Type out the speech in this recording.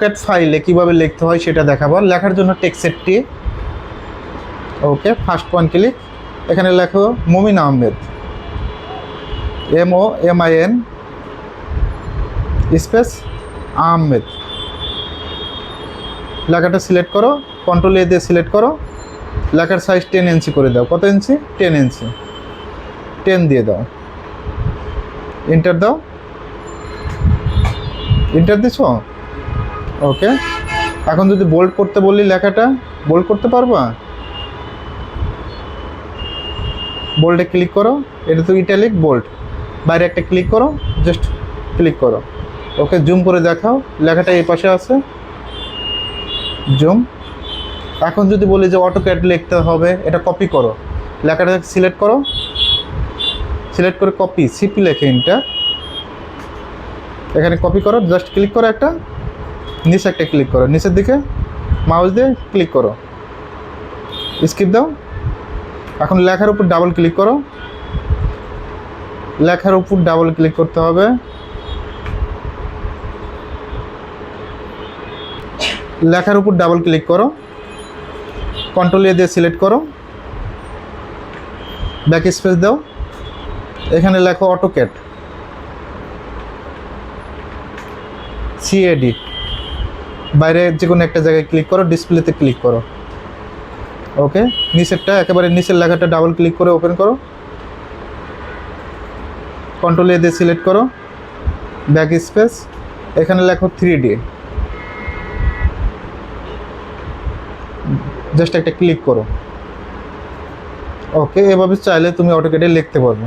Cat ফাইলে কীভাবে লিখতে হয় সেটা দেখাবো। লেখার জন্য টেক্সেটটি ওকে ফার্স্ট পয়েন্ট ক্লিক এখানে লেখো, Mumin Ahmed. M O M I N space Ahmed. লেখাটা সিলেক্ট করো কন্ট্রোল এ দিয়ে সিলেক্ট করো। লেখার সাইজ টেন ইঞ্চি করে দাও। কত ইঞ্চি টেন ইঞ্চি টেন দিয়ে দাও। ইন্টার দাও। ইন্টার দিছো? ওকে। এখন যদি বোল্ড করতে বললি লেখাটা বোল্ড করতে পারবা? বোল্ডে ক্লিক করো, এটা তো ইটালিক বোল্ড বাইরে একটা ক্লিক করো জাস্ট ক্লিক করো। ওকে জুম করে দেখাও, লেখাটা এই পাশে আছে। জুম এখন যদি বলি যে অটো ক্যাড লিখতে হবে, এটা কপি করো। লেখাটা সিলেক্ট করো। সিলেক্ট করে কপি সিপি লেখে ইনটা এখানে কপি করো জাস্ট ক্লিক করো একটা। নিচে একটা ক্লিক করো। নিচের দিকে মাউস দিয়ে ক্লিক করো। স্কিপ দাও। এখন লেখার উপর ডাবল ক্লিক করো। লেখার উপর ডাবল ক্লিক করতে হবে। লেখার উপর ডাবল ক্লিক করো। কন্ট্রোল এ দিয়ে সিলেক্ট করো। ব্যাক স্পেস দাও। এখানে লেখো অটোক্যাট সিএডি বাইরে যে কোনো একটা জায়গায় ক্লিক করো ডিসপ্লেতে ক্লিক করো। ওকে নিচেরটা একেবারে নিচের লেখাটা ডাবল ক্লিক করে ওপেন করো। কন্ট্রোল এ দিয়ে সিলেক্ট করো। ব্যাক স্পেস এখানে লেখো থ্রি ডি জাস্ট একটা ক্লিক করো। ওকে এভাবে চাইলে তুমি অটোকেটে লিখতে পারবে।